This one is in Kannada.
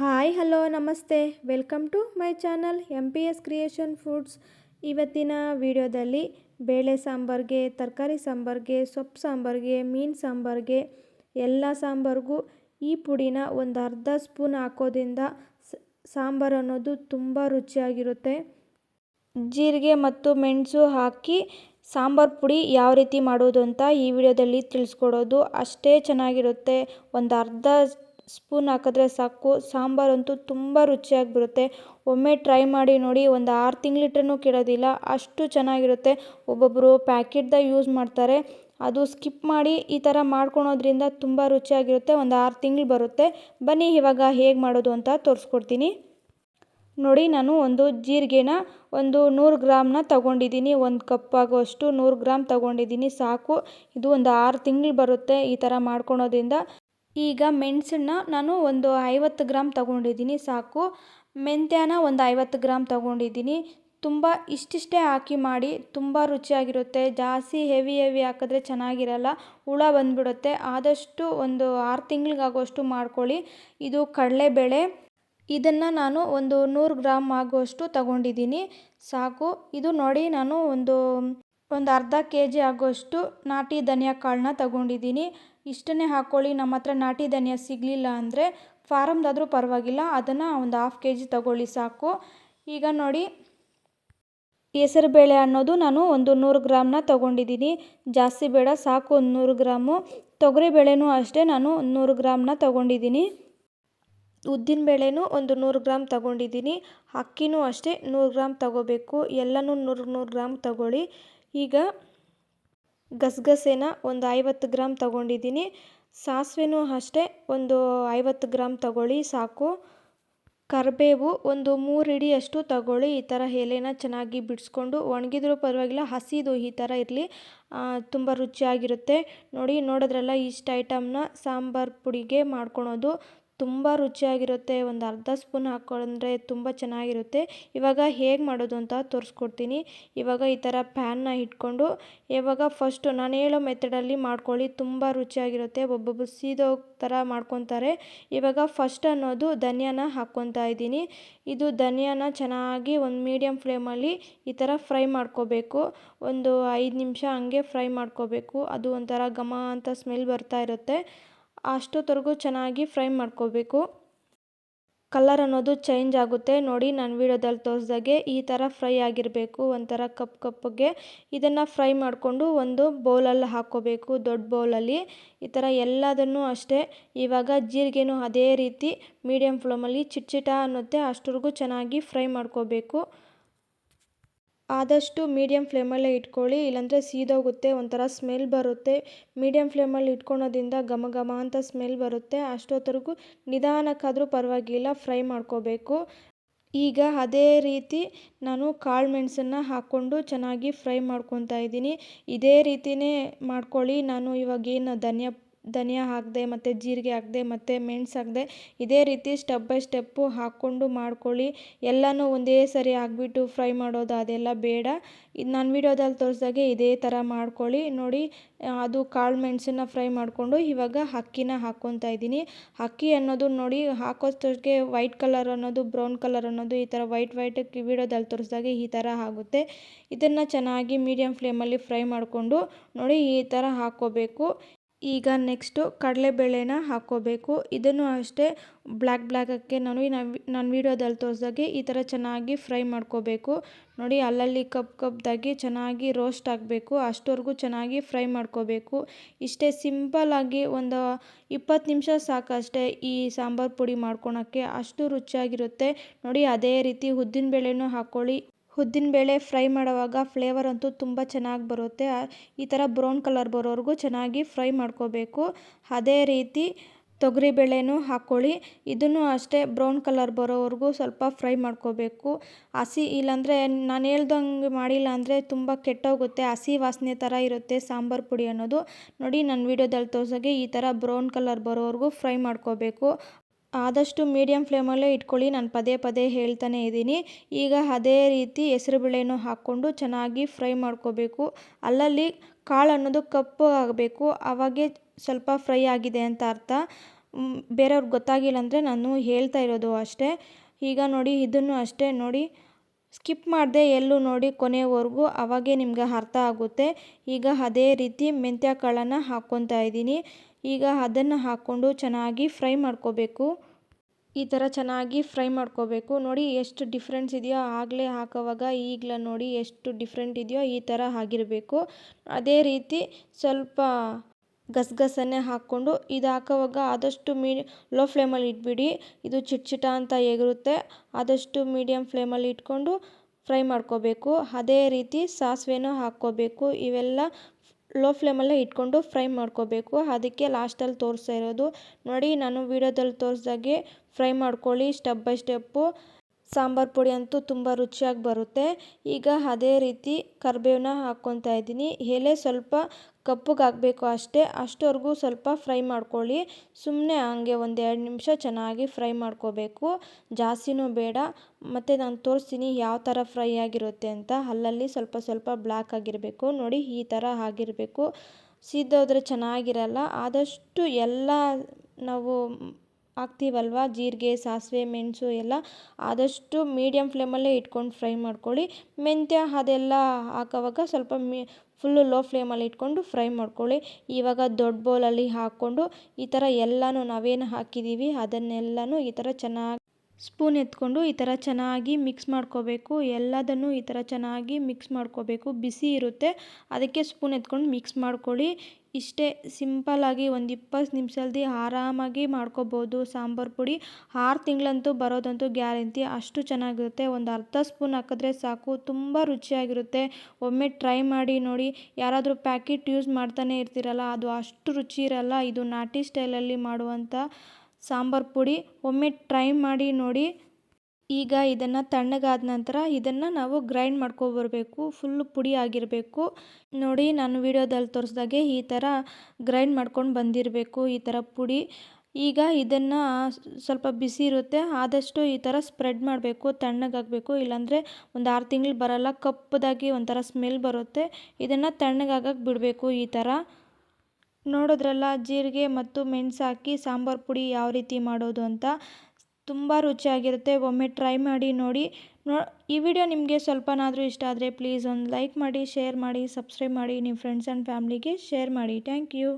ಹಾಯ್, ಹಲೋ, ನಮಸ್ತೆ. Welcome to my channel M P S creation foods ಇವತ್ತಿನ ವಿಡಿಯೋದಲ್ಲಿ ಬೇಳೆ ಸಾಂಬಾರಿಗೆ, ತರಕಾರಿ ಸಾಂಬಾರಿಗೆ, ಸೊಪ್ಪು ಸಾಂಬಾರಿಗೆ, ಮೀನು ಸಾಂಬಾರಿಗೆ, ಎಲ್ಲ ಸಾಂಬಾರಿಗೂ ಈ ಪುಡಿನ ಒಂದು ಅರ್ಧ ಸ್ಪೂನ್ ಹಾಕೋದ್ರಿಂದ ಸಾಂಬಾರು ಅನ್ನೋದು ತುಂಬ ರುಚಿಯಾಗಿರುತ್ತೆ. ಜೀರಿಗೆ ಮತ್ತು ಮೆಣಸು ಹಾಕಿ ಸಾಂಬಾರು ಪುಡಿ ಯಾವ ರೀತಿ ಮಾಡೋದು ಅಂತ ಈ ವಿಡಿಯೋದಲ್ಲಿ ತಿಳಿಸ್ಕೊಡೋದು. ಅಷ್ಟೇ ಚೆನ್ನಾಗಿರುತ್ತೆ. ಒಂದು ಅರ್ಧ ಸ್ಪೂನ್ ಹಾಕಿದ್ರೆ ಸಾಕು. ಸಾಂಬಾರಂತೂ ತುಂಬ ರುಚಿಯಾಗಿ ಬರುತ್ತೆ ಒಮ್ಮೆ ಟ್ರೈ ಮಾಡಿ ನೋಡಿ, ಒಂದು ಆರು ತಿಂಗಳಿಟ್ರೂ ಕೆಡೋದಿಲ್ಲ. ಅಷ್ಟು ಚೆನ್ನಾಗಿರುತ್ತೆ. ಒಬ್ಬೊಬ್ಬರು ಪ್ಯಾಕೆಟ್ದಾಗ ಯೂಸ್ ಮಾಡ್ತಾರೆ. ಅದು ಸ್ಕಿಪ್ ಮಾಡಿ ಈ ಥರ ಮಾಡ್ಕೊಳೋದ್ರಿಂದ ತುಂಬ ರುಚಿಯಾಗಿರುತ್ತೆ. ಒಂದು ಆರು ತಿಂಗಳು ಬರುತ್ತೆ. ಬನ್ನಿ, ಇವಾಗ ಹೇಗೆ ಮಾಡೋದು ಅಂತ ತೋರಿಸ್ಕೊಡ್ತೀನಿ. ನೋಡಿ, ನಾನು ಒಂದು ಜೀರಿಗೆನ ಒಂದು ನೂರು ಗ್ರಾಮ್ನ ತಗೊಂಡಿದ್ದೀನಿ. ಒಂದು ಕಪ್ ಆಗುವಷ್ಟು ನೂರು ಗ್ರಾಮ್ ತಗೊಂಡಿದ್ದೀನಿ. ಸಾಕು. ಇದು ಒಂದು ಆರು ತಿಂಗಳು ಬರುತ್ತೆ ಈ ಥರ ಮಾಡ್ಕೊಳೋದ್ರಿಂದ. ಈಗ ಮೆಣಸನ್ನ ನಾನು ಒಂದು ಐವತ್ತು ಗ್ರಾಮ್ ತಗೊಂಡಿದ್ದೀನಿ, ಸಾಕು. ಮೆಂತ್ಯನ ಒಂದು ಐವತ್ತು ಗ್ರಾಮ್ ತಗೊಂಡಿದ್ದೀನಿ. ತುಂಬ ಇಷ್ಟಿಷ್ಟೇ ಹಾಕಿ ಮಾಡಿ, ತುಂಬ ರುಚಿಯಾಗಿರುತ್ತೆ. ಜಾಸ್ತಿ ಹೆವಿ ಹೆವಿ ಹಾಕಿದ್ರೆ ಚೆನ್ನಾಗಿರಲ್ಲ, ಹುಳ ಬಂದುಬಿಡುತ್ತೆ. ಆದಷ್ಟು ಒಂದು ಆರು ತಿಂಗಳಿಗಾಗುವಷ್ಟು ಮಾಡ್ಕೊಳ್ಳಿ. ಇದು ಕಡಲೆಬೇಳೆ. ಇದನ್ನು ನಾನು ಒಂದು ನೂರು ಗ್ರಾಮ್ ಆಗುವಷ್ಟು ತಗೊಂಡಿದ್ದೀನಿ. ಸಾಕು. ಇದು ನೋಡಿ ನಾನು ಒಂದು ಒಂದು ಅರ್ಧ ಕೆ ಜಿ ಆಗುವಷ್ಟು ನಾಟಿ ಧನಿಯಾ ಕಾಳನ್ನ ತಗೊಂಡಿದ್ದೀನಿ. ಇಷ್ಟನ್ನೇ ಹಾಕ್ಕೊಳ್ಳಿ ನಮ್ಮ ಹತ್ರ ನಾಟಿ ಧನಿಯಾ ಸಿಗಲಿಲ್ಲ ಅಂದರೆ ಫಾರಮ್ದಾದರೂ ಪರವಾಗಿಲ್ಲ, ಅದನ್ನು ಒಂದು ಹಾಫ್ ಕೆ ಜಿ ತಗೊಳ್ಳಿ ಸಾಕು. ಈಗ ನೋಡಿ, ಹೆಸರುಬೇಳೆ ಅನ್ನೋದು ನಾನು ಒಂದು ನೂರು ಗ್ರಾಮ್ನ ತೊಗೊಂಡಿದ್ದೀನಿ. ಜಾಸ್ತಿ ಬೇಡ, ಸಾಕು ಒಂದು ನೂರು ಗ್ರಾಮು. ತೊಗರಿಬೇಳೆನೂ ಅಷ್ಟೇ ನಾನು ನೂರು ಗ್ರಾಮ್ನ ತೊಗೊಂಡಿದ್ದೀನಿ. ಉದ್ದಿನಬೇಳೆನೂ ಒಂದು ನೂರು ಗ್ರಾಮ್ ತಗೊಂಡಿದ್ದೀನಿ. ಅಕ್ಕಿನೂ ಅಷ್ಟೇ ನೂರು ಗ್ರಾಮ್ ತಗೋಬೇಕು. ಎಲ್ಲನೂ ನೂರು ನೂರು ಗ್ರಾಮ್ ತಗೊಳ್ಳಿ. ಈಗ ಗಸಗಸೆನ ಒಂದು ಐವತ್ತು ಗ್ರಾಮ್ ತಗೊಂಡಿದ್ದೀನಿ. ಸಾಸಿವೆನೂ ಅಷ್ಟೇ, ಒಂದು ಐವತ್ತು ಗ್ರಾಮ್ ತಗೊಳ್ಳಿ ಸಾಕು. ಕರಿಬೇವು ಒಂದು ಮೂರು ಹಿಡಿಯಷ್ಟು ತಗೊಳ್ಳಿ. ಈ ಥರ ಎಲೆನ ಚೆನ್ನಾಗಿ ಬಿಡಿಸ್ಕೊಂಡು, ಒಣಗಿದ್ರೂ ಪರವಾಗಿಲ್ಲ, ಹಸಿದು ಈ ಥರ ಇರಲಿ. ತುಂಬ ರುಚಿಯಾಗಿರುತ್ತೆ. ನೋಡಿ, ನೋಡಿದ್ರಲ್ಲ ಇಷ್ಟು ಐಟಮ್ನ ಸಾಂಬಾರು ಪುಡಿಗೆ ಮಾಡ್ಕೊಳೋದು. ತುಂಬ ರುಚಿಯಾಗಿರುತ್ತೆ, ಒಂದು ಅರ್ಧ ಸ್ಪೂನ್ ಹಾಕ್ಕೊಂಡ್ರೆ ತುಂಬ ಚೆನ್ನಾಗಿರುತ್ತೆ. ಇವಾಗ ಹೇಗೆ ಮಾಡೋದು ಅಂತ ತೋರಿಸ್ಕೊಡ್ತೀನಿ. ಇವಾಗ ಈ ಥರ ಪ್ಯಾನ್ನ ಇಟ್ಕೊಂಡು, ಇವಾಗ ಫಸ್ಟು ನಾನು ಹೇಳೋ ಮೆಥಡಲ್ಲಿ ಮಾಡ್ಕೊಳ್ಳಿ. ತುಂಬ ರುಚಿಯಾಗಿರುತ್ತೆ ಒಬ್ಬೊಬ್ಬರು ಸೀದೋ ಥರ ಮಾಡ್ಕೊತಾರೆ. ಇವಾಗ ಫಸ್ಟ್ ಅನ್ನೋದು ಧನಿಯಾನ ಹಾಕ್ಕೊತಾ ಇದ್ದೀನಿ. ಇದು ಧನಿಯಾನ ಚೆನ್ನಾಗಿ ಒಂದು ಮೀಡಿಯಮ್ ಫ್ಲೇಮಲ್ಲಿ ಈ ಥರ ಫ್ರೈ ಮಾಡ್ಕೋಬೇಕು. ಒಂದು ಐದು ನಿಮಿಷ ಹಂಗೆ ಫ್ರೈ ಮಾಡ್ಕೋಬೇಕು. ಅದು ಒಂಥರ ಘಮ ಅಂತ ಸ್ಮೆಲ್ ಬರ್ತಾ ಇರುತ್ತೆ. ಅಷ್ಟೊತ್ತವರೆಗೂ ಚೆನ್ನಾಗಿ ಫ್ರೈ ಮಾಡ್ಕೋಬೇಕು. ಕಲರ್ ಅನ್ನೋದು ಚೇಂಜ್ ಆಗುತ್ತೆ. ನೋಡಿ, ನಾನು ವೀಡಿಯೋದಲ್ಲಿ ತೋರಿಸ್ದಾಗೆ ಈ ಥರ ಫ್ರೈ ಆಗಿರಬೇಕು. ಒಂಥರ ಕಪ್ ಕಪ್ಪಗೆ ಇದನ್ನು ಫ್ರೈ ಮಾಡಿಕೊಂಡು ಒಂದು ಬೌಲಲ್ಲಿ ಹಾಕ್ಕೋಬೇಕು. ದೊಡ್ಡ ಬೌಲಲ್ಲಿ. ಈ ಥರ ಎಲ್ಲದನ್ನು ಅಷ್ಟೇ. ಇವಾಗ ಜೀರಿಗೆನೂ ಅದೇ ರೀತಿ ಮೀಡಿಯಮ್ ಫ್ಲೇಮಲ್ಲಿ ಚಿಟ್ಚಿಟ ಅನ್ನುತ್ತೆ. ಅಷ್ಟವರೆಗೂ ಚೆನ್ನಾಗಿ ಫ್ರೈ ಮಾಡ್ಕೋಬೇಕು. ಆದಷ್ಟು ಮೀಡಿಯಮ್ ಫ್ಲೇಮಲ್ಲೇ ಇಟ್ಕೊಳ್ಳಿ, ಇಲ್ಲಾಂದರೆ ಸೀದೋಗುತ್ತೆ, ಒಂಥರ ಸ್ಮೆಲ್ ಬರುತ್ತೆ. ಮೀಡಿಯಮ್ ಫ್ಲೇಮಲ್ಲಿ ಇಟ್ಕೊಳೋದ್ರಿಂದ ಘಮ ಘಮ ಅಂತ ಸ್ಮೆಲ್ ಬರುತ್ತೆ. ಅಷ್ಟೊತ್ತರೆಗೂ ನಿಧಾನಕ್ಕಾದರೂ ಪರವಾಗಿಲ್ಲ, ಫ್ರೈ ಮಾಡ್ಕೋಬೇಕು. ಈಗ ಅದೇ ರೀತಿ ನಾನು ಕಾಳು ಮೆಣಸನ್ನು ಹಾಕ್ಕೊಂಡು ಚೆನ್ನಾಗಿ ಫ್ರೈ ಮಾಡ್ಕೊತಾ ಇದ್ದೀನಿ. ಇದೇ ರೀತಿಯೇ ಮಾಡ್ಕೊಳ್ಳಿ. ನಾನು ಇವಾಗೇನು ಧನಿಯಾ ಧನಿಯಾ ಹಾಕದೆ ಮತ್ತು ಜೀರಿಗೆ ಹಾಕದೆ ಮತ್ತು ಮೆಣಸು ಹಾಕದೆ ಇದೇ ರೀತಿ ಸ್ಟೆಪ್ ಬೈ ಸ್ಟೆಪ್ಪು ಹಾಕ್ಕೊಂಡು ಮಾಡ್ಕೊಳ್ಳಿ. ಎಲ್ಲನೂ ಒಂದೇ ಸರಿ ಹಾಕ್ಬಿಟ್ಟು ಫ್ರೈ ಮಾಡೋದು ಅದೆಲ್ಲ ಬೇಡ. ಇದು ನಾನು ವೀಡಿಯೋದಲ್ಲಿ ತೋರಿಸ್ದಾಗೆ ಇದೇ ಥರ ಮಾಡ್ಕೊಳ್ಳಿ. ನೋಡಿ, ಅದು ಕಾಳು ಮೆಣಸನ್ನ ಫ್ರೈ ಮಾಡಿಕೊಂಡು ಇವಾಗ ಅಕ್ಕಿನ ಹಾಕ್ಕೊತಾ ಇದ್ದೀನಿ. ಅಕ್ಕಿ ಅನ್ನೋದು ನೋಡಿ ಹಾಕೋಷ್ಟಕ್ಕೆ ವೈಟ್ ಕಲರ್ ಅನ್ನೋದು ಬ್ರೌನ್ ಕಲರ್ ಅನ್ನೋದು ಈ ಥರ ವೈಟ್ ವೈಟ್ ವೀಡಿಯೋದಲ್ಲಿ ತೋರಿಸ್ದಾಗೆ ಈ ಥರ ಆಗುತ್ತೆ. ಇದನ್ನು ಚೆನ್ನಾಗಿ ಮೀಡಿಯಮ್ ಫ್ಲೇಮಲ್ಲಿ ಫ್ರೈ ಮಾಡಿಕೊಂಡು ನೋಡಿ ಈ ಥರ ಹಾಕ್ಕೋಬೇಕು. ಈಗ ನೆಕ್ಸ್ಟು ಕಡಲೆಬೇಳೆನ ಹಾಕ್ಕೋಬೇಕು. ಇದನ್ನು ಅಷ್ಟೇ ಬ್ಲ್ಯಾಕ್ ಬ್ಲ್ಯಾಕಕ್ಕೆ ನಾನು ನಾನು ವೀಡಿಯೋದಲ್ಲಿ ತೋರಿಸ್ದಾಗೆ ಈ ಥರ ಚೆನ್ನಾಗಿ ಫ್ರೈ ಮಾಡ್ಕೋಬೇಕು. ನೋಡಿ ಅಲ್ಲಲ್ಲಿ ಕಪ್ ಕಪ್ದಾಗಿ ಚೆನ್ನಾಗಿ ರೋಸ್ಟ್ ಆಗಬೇಕು. ಅಷ್ಟವರೆಗೂ ಚೆನ್ನಾಗಿ ಫ್ರೈ ಮಾಡ್ಕೋಬೇಕು. ಇಷ್ಟೇ ಸಿಂಪಲ್ಲಾಗಿ ಒಂದು ಇಪ್ಪತ್ತು ನಿಮಿಷ ಸಾಕಷ್ಟೇ ಈ ಸಾಂಬಾರು ಪುಡಿ ಮಾಡ್ಕೊಳಕ್ಕೆ. ಅಷ್ಟು ರುಚಿಯಾಗಿರುತ್ತೆ. ನೋಡಿ ಅದೇ ರೀತಿ ಉದ್ದಿನ ಬೇಳೆನೂ ಹಾಕ್ಕೊಳ್ಳಿ. ಉದ್ದಿನಬೇಳೆ ಫ್ರೈ ಮಾಡುವಾಗ ಫ್ಲೇವರ್ ಅಂತೂ ತುಂಬ ಚೆನ್ನಾಗಿ ಬರುತ್ತೆ. ಈ ಥರ ಬ್ರೌನ್ ಕಲರ್ ಬರೋವರೆಗೂ ಚೆನ್ನಾಗಿ ಫ್ರೈ ಮಾಡ್ಕೋಬೇಕು. ಅದೇ ರೀತಿ ತೊಗರಿ ಬೇಳೆನೂ ಹಾಕ್ಕೊಳ್ಳಿ ಇದನ್ನು ಅಷ್ಟೇ ಬ್ರೌನ್ ಕಲರ್ ಬರೋವರೆಗೂ ಸ್ವಲ್ಪ ಫ್ರೈ ಮಾಡ್ಕೋಬೇಕು. ಹಸಿ ಇಲ್ಲಾಂದರೆ ನಾನು ಹೇಳ್ದಂಗೆ ಮಾಡಿಲ್ಲ ಅಂದರೆ ತುಂಬ ಕೆಟ್ಟೋಗುತ್ತೆ. ಹಸಿ ವಾಸನೆ ಥರ ಇರುತ್ತೆ ಸಾಂಬಾರು ಪುಡಿ ಅನ್ನೋದು. ನೋಡಿ ನನ್ನ ವೀಡಿಯೋದಲ್ಲಿ ತೋರಿಸೋಕೆ ಈ ಥರ ಬ್ರೌನ್ ಕಲರ್ ಬರೋವರೆಗೂ ಫ್ರೈ ಮಾಡ್ಕೋಬೇಕು. ಆದಷ್ಟು ಮೀಡಿಯಮ್ ಫ್ಲೇಮಲ್ಲೇ ಇಟ್ಕೊಳ್ಳಿ. ನಾನು ಪದೇ ಪದೇ ಹೇಳ್ತಾನೆ ಇದ್ದೀನಿ. ಈಗ ಅದೇ ರೀತಿ ಹೆಸರುಬೇಳೆನೂ ಹಾಕ್ಕೊಂಡು ಚೆನ್ನಾಗಿ ಫ್ರೈ ಮಾಡ್ಕೋಬೇಕು. ಅಲ್ಲಲ್ಲಿ ಕಾಳು ಅನ್ನೋದು ಕಪ್ಪು ಆಗಬೇಕು. ಆವಾಗೇ ಸ್ವಲ್ಪ ಫ್ರೈ ಆಗಿದೆ ಅಂತ ಅರ್ಥ. ಬೇರೆಯವ್ರಿಗೆ ಗೊತ್ತಾಗಿಲ್ಲ ಅಂದರೆ ನಾನು ಹೇಳ್ತಾ ಇರೋದು ಅಷ್ಟೇ. ಈಗ ನೋಡಿ, ಇದನ್ನು ಅಷ್ಟೇ ನೋಡಿ. ಸ್ಕಿಪ್ ಮಾಡದೆ ಎಲ್ಲೂ ನೋಡಿ ಕೊನೆವರೆಗೂ ಅವಾಗೇ ನಿಮ್ಗೆ ಅರ್ಥ ಆಗುತ್ತೆ. ಈಗ ಅದೇ ರೀತಿ ಮೆಂತ್ಯ ಕಾಳನ್ನು ಹಾಕ್ಕೊತಾ ಇದ್ದೀನಿ. ಈಗ ಅದನ್ನು ಹಾಕ್ಕೊಂಡು ಚೆನ್ನಾಗಿ ಫ್ರೈ ಮಾಡ್ಕೋಬೇಕು. ಈ ಥರ ಚೆನ್ನಾಗಿ ಫ್ರೈ ಮಾಡ್ಕೋಬೇಕು. ನೋಡಿ ಎಷ್ಟು ಡಿಫ್ರೆನ್ಸ್ ಇದೆಯೋ ಆಗಲೇ ಹಾಕೋವಾಗ ಈಗಲ ನೋಡಿ ಎಷ್ಟು ಡಿಫ್ರೆಂಟ್ ಇದೆಯೋ ಈ ಥರ ಆಗಿರಬೇಕು. ಅದೇ ರೀತಿ ಸ್ವಲ್ಪ ಗಸಗಸನ್ನೇ ಹಾಕ್ಕೊಂಡು ಇದು ಹಾಕೋವಾಗ ಆದಷ್ಟು ಮೀ ಲೋ ಫ್ಲೇಮಲ್ಲಿ ಇಟ್ಬಿಡಿ. ಇದು ಚಿಟ್ ಚಿಟ ಅಂತ ಹೇಗಿರುತ್ತೆ ಆದಷ್ಟು ಮೀಡಿಯಮ್ ಫ್ಲೇಮಲ್ಲಿ ಇಟ್ಕೊಂಡು ಫ್ರೈ ಮಾಡ್ಕೋಬೇಕು. ಅದೇ ರೀತಿ ಸಾಸಿವೆನೂ ಹಾಕ್ಕೋಬೇಕು. ಇವೆಲ್ಲ ಲೋ ಫ್ಲೇಮಲ್ಲೇ ಇಟ್ಕೊಂಡು ಫ್ರೈ ಮಾಡ್ಕೋಬೇಕು. ಅದಕ್ಕೆ ಲಾಸ್ಟಲ್ಲಿ ತೋರಿಸ್ತಾ ಇರೋದು ನೋಡಿ, ನಾನು ವೀಡಿಯೋದಲ್ಲಿ ತೋರಿಸ್ದಾಗೆ ಫ್ರೈ ಮಾಡ್ಕೊಳ್ಳಿ ಸ್ಟೆಪ್ ಬೈ ಸ್ಟೆಪ್ಪು. ಸಾಂಬಾರು ಪುಡಿ ಅಂತೂ ತುಂಬ ರುಚಿಯಾಗಿ ಬರುತ್ತೆ. ಈಗ ಅದೇ ರೀತಿ ಕರಿಬೇವನ್ನ ಹಾಕ್ಕೊತಾ ಇದ್ದೀನಿ. ಎಲೆ ಸ್ವಲ್ಪ ಕಪ್ಪಗಾಗಬೇಕು ಅಷ್ಟೇ. ಅಷ್ಟವರೆಗೂ ಸ್ವಲ್ಪ ಫ್ರೈ ಮಾಡ್ಕೊಳ್ಳಿ. ಸುಮ್ಮನೆ ಹಂಗೆ ಒಂದು ಎರಡು ನಿಮಿಷ ಚೆನ್ನಾಗಿ ಫ್ರೈ ಮಾಡ್ಕೋಬೇಕು. ಜಾಸ್ತಿನೂ ಬೇಡ. ಮತ್ತು ನಾನು ತೋರಿಸ್ತೀನಿ ಯಾವ ಥರ ಫ್ರೈ ಆಗಿರುತ್ತೆ ಅಂತ. ಅಲ್ಲಲ್ಲಿ ಸ್ವಲ್ಪ ಸ್ವಲ್ಪ ಬ್ಲ್ಯಾಕ್ ಆಗಿರಬೇಕು. ನೋಡಿ ಈ ಥರ ಆಗಿರಬೇಕು. ಸಿದ್ದೋದ್ರೆ ಚೆನ್ನಾಗಿರಲ್ಲ. ಆದಷ್ಟು ಎಲ್ಲ ನಾವು ಹಾಕ್ತೀವಲ್ವ ಜೀರಿಗೆ, ಸಾಸಿವೆ, ಮೆಣಸು ಎಲ್ಲ ಆದಷ್ಟು ಮೀಡಿಯಮ್ ಫ್ಲೇಮಲ್ಲೇ ಇಟ್ಕೊಂಡು ಫ್ರೈ ಮಾಡ್ಕೊಳ್ಳಿ. ಮೆಂತ್ಯ ಅದೆಲ್ಲ ಹಾಕೋವಾಗ ಸ್ವಲ್ಪ ಮಿ ಫುಲ್ಲು ಲೋ ಫ್ಲೇಮಲ್ಲಿ ಇಟ್ಕೊಂಡು ಫ್ರೈ ಮಾಡ್ಕೊಳ್ಳಿ. ಇವಾಗ ದೊಡ್ಡ ಬೌಲಲ್ಲಿ ಹಾಕ್ಕೊಂಡು ಈ ಥರ ಎಲ್ಲನೂ ನಾವೇನು ಹಾಕಿದ್ದೀವಿ, ಅದನ್ನೆಲ್ಲನೂ ಈ ಥರ ಚೆನ್ನಾಗಿ ಸ್ಪೂನ್ ಎತ್ಕೊಂಡು ಈ ಥರ ಚೆನ್ನಾಗಿ ಮಿಕ್ಸ್ ಮಾಡ್ಕೋಬೇಕು. ಎಲ್ಲದನ್ನು ಈ ಥರ ಚೆನ್ನಾಗಿ ಮಿಕ್ಸ್ ಮಾಡ್ಕೋಬೇಕು. ಬಿಸಿ ಇರುತ್ತೆ, ಅದಕ್ಕೆ ಸ್ಪೂನ್ ಎತ್ಕೊಂಡು ಮಿಕ್ಸ್ ಮಾಡ್ಕೊಳ್ಳಿ. ಇಷ್ಟೇ ಸಿಂಪಲ್ಲಾಗಿ ಒಂದು ಇಪ್ಪತ್ತು ನಿಮಿಷದಲ್ಲಿ ಆರಾಮಾಗಿ ಮಾಡ್ಕೋಬೋದು. ಸಾಂಬಾರು ಪುಡಿ ಆರು ತಿಂಗಳಂತೂ ಬರೋದಂತೂ ಗ್ಯಾರಂಟಿ. ಅಷ್ಟು ಚೆನ್ನಾಗಿರುತ್ತೆ. ಒಂದು ಅರ್ಧ ಸ್ಪೂನ್ ಹಾಕಿದ್ರೆ ಸಾಕು. ತುಂಬ ರುಚಿಯಾಗಿರುತ್ತೆ. ಒಮ್ಮೆ ಟ್ರೈ ಮಾಡಿ ನೋಡಿ. ಯಾರಾದರೂ ಪ್ಯಾಕೆಟ್ ಯೂಸ್ ಮಾಡ್ತಾನೆ ಇರ್ತೀರಲ್ಲ, ಅದು ಅಷ್ಟು ರುಚಿ ಇರಲ್ಲ. ಇದು ನಾಟಿ ಸ್ಟೈಲಲ್ಲಿ ಮಾಡುವಂಥ ಸಾಂಬಾರು ಪುಡಿ. ಒಮ್ಮೆ ಟ್ರೈ ಮಾಡಿ ನೋಡಿ. ಈಗ ಇದನ್ನು ತಣ್ಣಗಾದ ನಂತರ ಇದನ್ನು ನಾವು ಗ್ರೈಂಡ್ ಮಾಡ್ಕೊಬರಬೇಕು ಫುಲ್ ಪುಡಿ ಆಗಿರಬೇಕು. ನೋಡಿ, ನಾನು ವಿಡಿಯೋದಲ್ಲಿ ತೋರಿಸ್ದಾಗೆ ಈ ಥರ ಗ್ರೈಂಡ್ ಮಾಡ್ಕೊಂಡು ಬಂದಿರಬೇಕು, ಈ ಥರ ಪುಡಿ. ಈಗ ಇದನ್ನು ಸ್ವಲ್ಪ ಬಿಸಿ ಇರುತ್ತೆ, ಆದಷ್ಟು ಈ ಥರ ಸ್ಪ್ರೆಡ್ ಮಾಡಬೇಕು ತಣ್ಣಗಾಗಬೇಕು ಇಲ್ಲಾಂದರೆ ಒಂದು ಆರು ತಿಂಗಳು ಬರಲ್ಲ, ಕಪ್ಪದಾಗಿ ಒಂಥರ ಸ್ಮೆಲ್ ಬರುತ್ತೆ. ಇದನ್ನು ತಣ್ಣಗಾಗಕ್ಕೆ ಬಿಡಬೇಕು ಈ ಥರ ನೋಡಿದ್ರಲ್ಲ ಜೀರಿಗೆ ಮತ್ತು ಮೆಣಸು ಹಾಕಿ ಸಾಂಬಾರು ಪುಡಿ ಯಾವ ರೀತಿ ಮಾಡೋದು ಅಂತ. ತುಂಬ ರುಚಿಯಾಗಿರುತ್ತೆ. ಒಮ್ಮೆ ಟ್ರೈ ಮಾಡಿ, ನೋಡಿ. ನೋ, ಈ ವಿಡಿಯೋ ನಿಮಗೆ ಸ್ವಲ್ಪನಾದರೂ ಇಷ್ಟ ಆದರೆ ಪ್ಲೀಸ್ ಒಂದು ಲೈಕ್ ಮಾಡಿ, ಶೇರ್ ಮಾಡಿ, ಸಬ್ಸ್ಕ್ರೈಬ್ ಮಾಡಿ, ನಿಮ್ಮ ಫ್ರೆಂಡ್ಸ್ ಆ್ಯಂಡ್ ಫ್ಯಾಮ್ಲಿಗೆ ಶೇರ್ ಮಾಡಿ. Thank you.